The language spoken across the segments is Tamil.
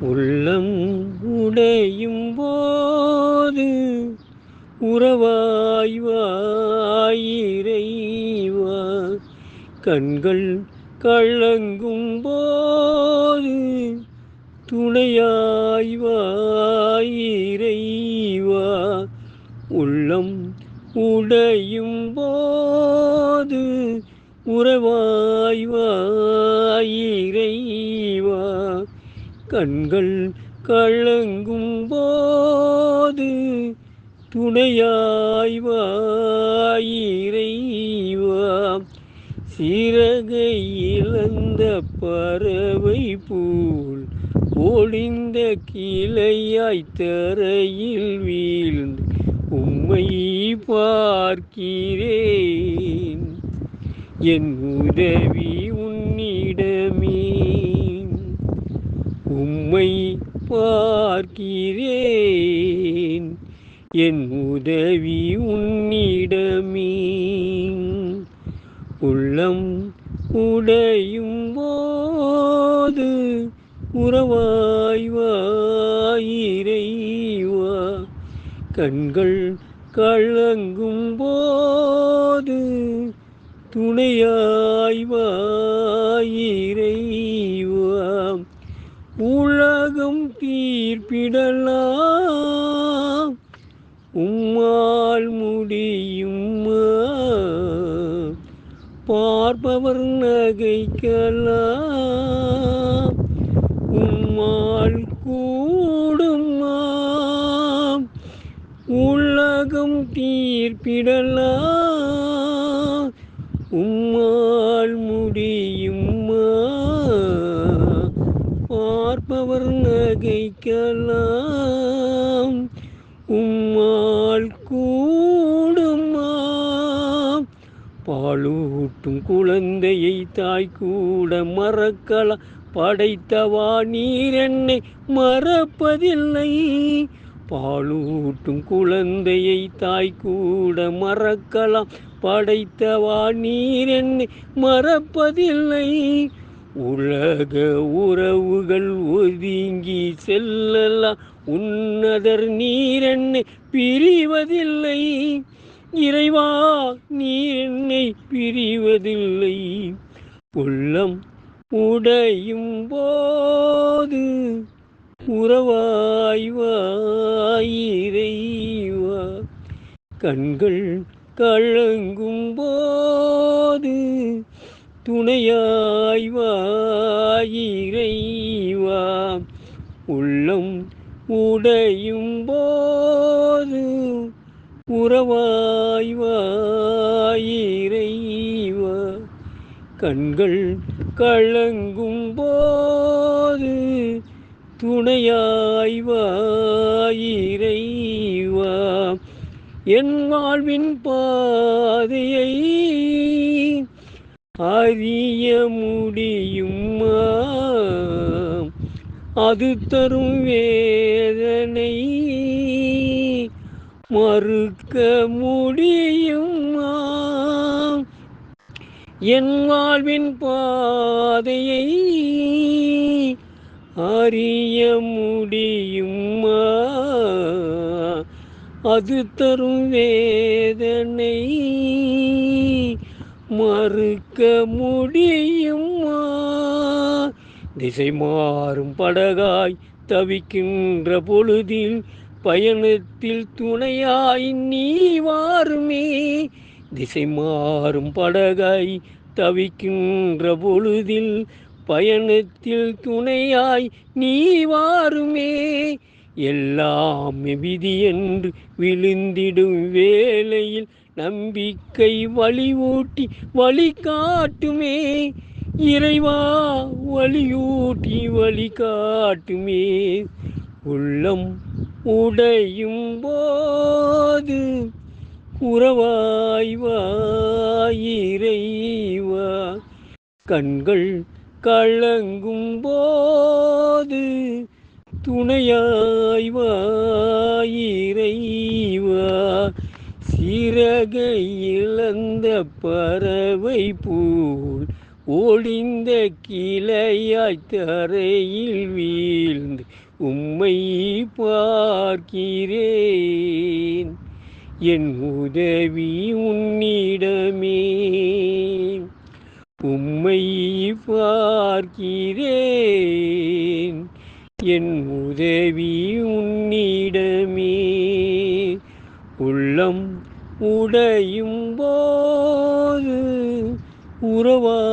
உள்ளம் உடையும் போது உறவாய்வாயிரைவா கண்கள் கள்ளங்கும் போது துணையாய்வாயிரைவா உள்ளம் உடையும் போது உறவாய்வாயிரைவா கண்கள் கலங்கும் போது துணையாய் வாயிரைவா சிறகை இழந்த பறவை போல் ஒளிந்த கிளையாய் தரையில் வீழ்ந்து உம்மை பார்க்கிறேன். என் உதவி உன் உம்மை பார்க்கிறேன். என் உதவி உன்னிடமே. உள்ளம் உடையும் போது உறவாய்வாயிரைவா கண்கள் கலங்கும் போது துணையாய்வாயிரைவாம் உலகம் தீர்ப்பிடலாம். உம்மால் முடியுமா? பார்ப்பவர் நகைக்கலாம். உம்மால் கூடுமா? உலகம் தீர்ப்பிடலாம். உம்மால் முடியும்? அவர் நகைக்கலாம். உம்மால் கூடுமா? பாலூட்டும் குழந்தையை தாய் கூட மறக்கலாம். படைத்தவா நீர் என்னை மறப்பதில்லை. பாலூட்டும் குழந்தையை தாய் கூட மறக்கலாம். படைத்தவா நீர் என்னை மறப்பதில்லை. உலக உறவுகள் ஒதுங்கி செல்லலாம். உன்னதர் நீரென்னை பிரிவதில்லை. இறைவா நீரென்னை பிரிவதில்லை. உள்ளம் உடையும் போது உறவாய்வாயிரைவா கண்கள் கலங்கும் போது துணையாய் வாயிரைவா உள்ளம் உடையும் போது உறவாய் வாயிரைவா கண்கள் கலங்கும் போது துணையாய் வாயிரைவா என் வாழ்வின் பாதையை அறிய முடியுமா? அது தரும் வேதனை. மறுக்க முடியுமா? என் வாழ்வின் பாதையை அறிய முடியுமா? அது தரும் வேதனை. மறுக்க முடியுமா? திசை மாறும் படகாய் தவிக்கின்ற பொழுதில் பயணத்தில் துணையாய் நீ வாருமே. திசை மாறும் படகாய் தவிக்கின்ற பொழுதில் பயணத்தில் துணையாய் நீ வாருமே. எல்லாம் விதி என்று விழுந்திடும் வேளையில் நம்பிக்கை வழியூட்டி வழிகாட்டுமே. இறைவா வழியூட்டி வழிகாட்டுமே. உள்ளம் உடையும் போது உறவாய் கண்கள் கலங்கும் போது துணையாய் வாயிரைவா சிறகை இழந்த பறவை போல் ஒளிந்த கிளையாய் தரையில் வீழ்ந்து உம்மை பார்க்கிறேன். என் உதவி உன்னிடமே. உம்மை பார்க்கிறேன். என் உதவி உன்னிடமே. உள்ளம் உடையும் போது உறவாய்வாயிரைவா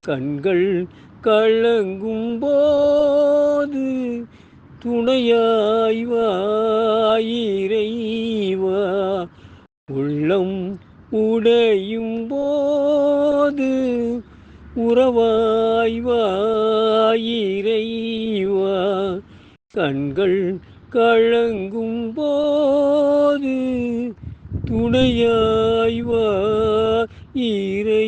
கண்கள் கலங்கும் போது துணையாய்வாயிரைவா உள்ளம் உடையும் போது உறவாய்வாயிரைவா கண்கள் கலங்கும் போது துணையாய்வா. இறைவா.